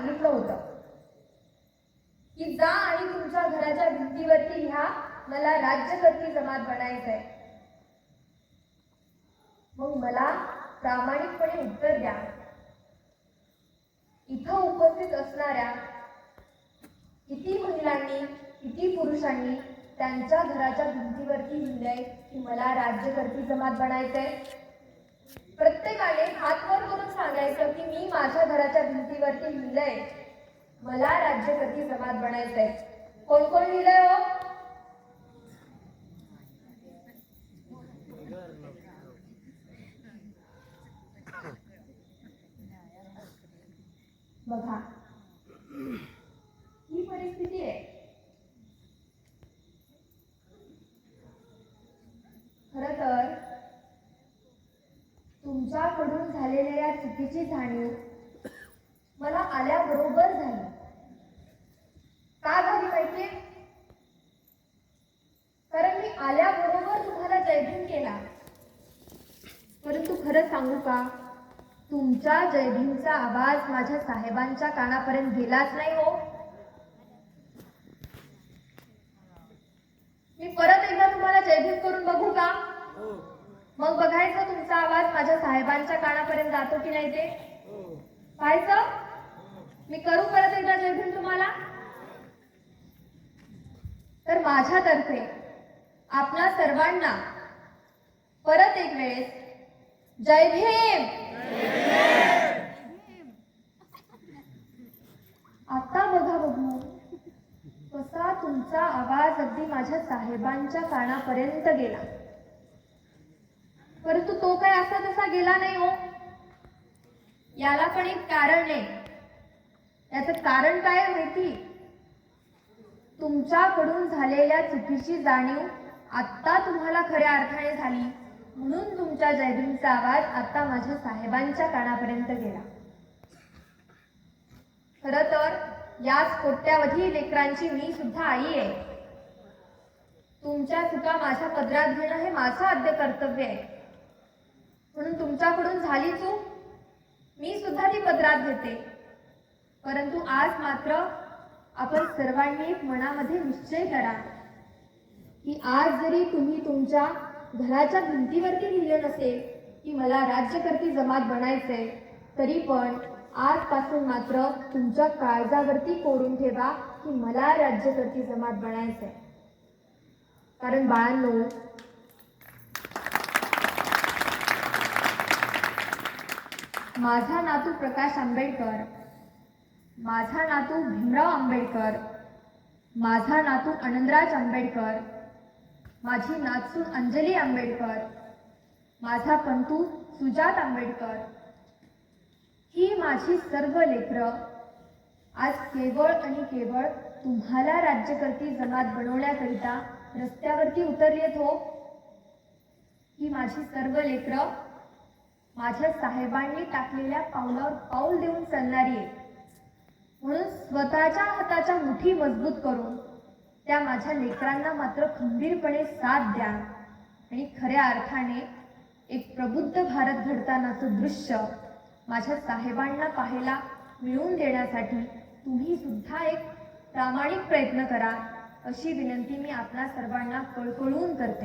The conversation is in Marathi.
सांगितलं होतं. की जा आणि तुमच्या घराच्या भिंतीवरती लिहा मला राज्यकर्ती जमात बनायचंय. मग मला प्रामाणिकपणे उत्तर द्या. इथं उपस्थित असणाऱ्या किती महिलांनी किती पुरुषांनी त्यांच्या घराच्या भिंतीवरती लिहिलंय की मला राज्यकर्ती जमात बनायचंय? प्रत्येकाने हात वर करून सांगायचं की मी माझ्या घराच्या भिंतीवरती लिहिलंय. मला राज्यपती समाज बनायचंय. कोण कोण लिहिलंय हो? बघा ही परिस्थिती आहे खर तर तुमच्याकडून झालेल्या या चुकीची जाणीव मला आल्याबरोबर झाली. का झाली माहितीये? कारण मी आल्याबरोबर तुम्हाला जयभीम केला. परंतु खरं सांगू का? तुमच्या जयभीमचा आवाज माझ्या साहेबांच्या कानापर्यंत गेलाच नाही हो. मी परत एकदा तुम्हाला जयभीम करून बघू का? हो. मग बघायचं तुमचा आवाज माझ्या साहेबांच्या कानापर्यंत जातो की नाही ते? पाहायचं? मी करू परत एकदा जयभीम तुम्हाला? तर माझ्यातर्फे आपल्या सर्वांना परत एक वेळेस जय भीम आता बघा बघू. कसा तुमचा आवाज अगदी माझ्या साहेबांच्या कानापर्यंत गेला. परंतु तो काय असा तसा गेला नाही हो. याला पण एक कारण आहे. याचं कारण काय माहिती? तुमच्याकडून झालेल्या चुकीची जाणीव आत्ता तुम्हाला खऱ्या अर्थाने झाली. म्हणून तुमच्या जयभीमचा आवाज आता माझ्या साहेबांच्या कानापर्यंत गेला. खर तर याच कोट्यावधी लेकरांची मी सुद्धा आई आहे. तुमच्या चुका माझ्या पदरात घेणं हे माझं आद्य कर्तव्य आहे. म्हणून तुमच्याकडून झाली चूक? मी सुद्धा ती पदरात घेते. परंतु आज मात्र आपण सर्वांनी मनामध्ये निश्चय करा की आज जरी तुम्ही तुमच्या घराच्या भिंतीवरती लिहिलं नसेल की मला राज्यकर्ती जमात बनायचंय तरी पण आजपासून मात्र तुमच्या काळजावरती कोरून ठेवा की मला राज्यकर्ती जमात बनायचंय. कारण बाळांनो माझा नातू प्रकाश आंबेडकर. माझा नातू भीमराव आंबेडकर. माझा नातू आनंदराज आंबेडकर. माझी नातसून अंजली आंबेडकर. माझा पंतू सुजात आंबेडकर. ही माझी सर्व लेकरं. आज केवळ आणि केवळ तुम्हाला राज्यकर्ती जमात बनवण्याकरिता रस्त्यावरती उतरलेत हो. ही माझी सर्व लेकरं. माझ्या साहेबांनी टाकलेल्या पावलावर पाऊल देऊन चालणारी आहे म्हणून स्वतःच्या हाताच्या मुठी मजबूत करून त्या माझ्या लेकरांना मात्र खंबीरपणे साथ द्या. आणि खऱ्या अर्थाने एक प्रबुद्ध भारत घडतानाचं दृश्य माझ्या साहेबांना पाहायला मिळवून देण्यासाठी तुम्ही सुद्धा एक प्रामाणिक प्रयत्न करा अशी विनंती मी आपल्या सर्वांना कळकळून करते.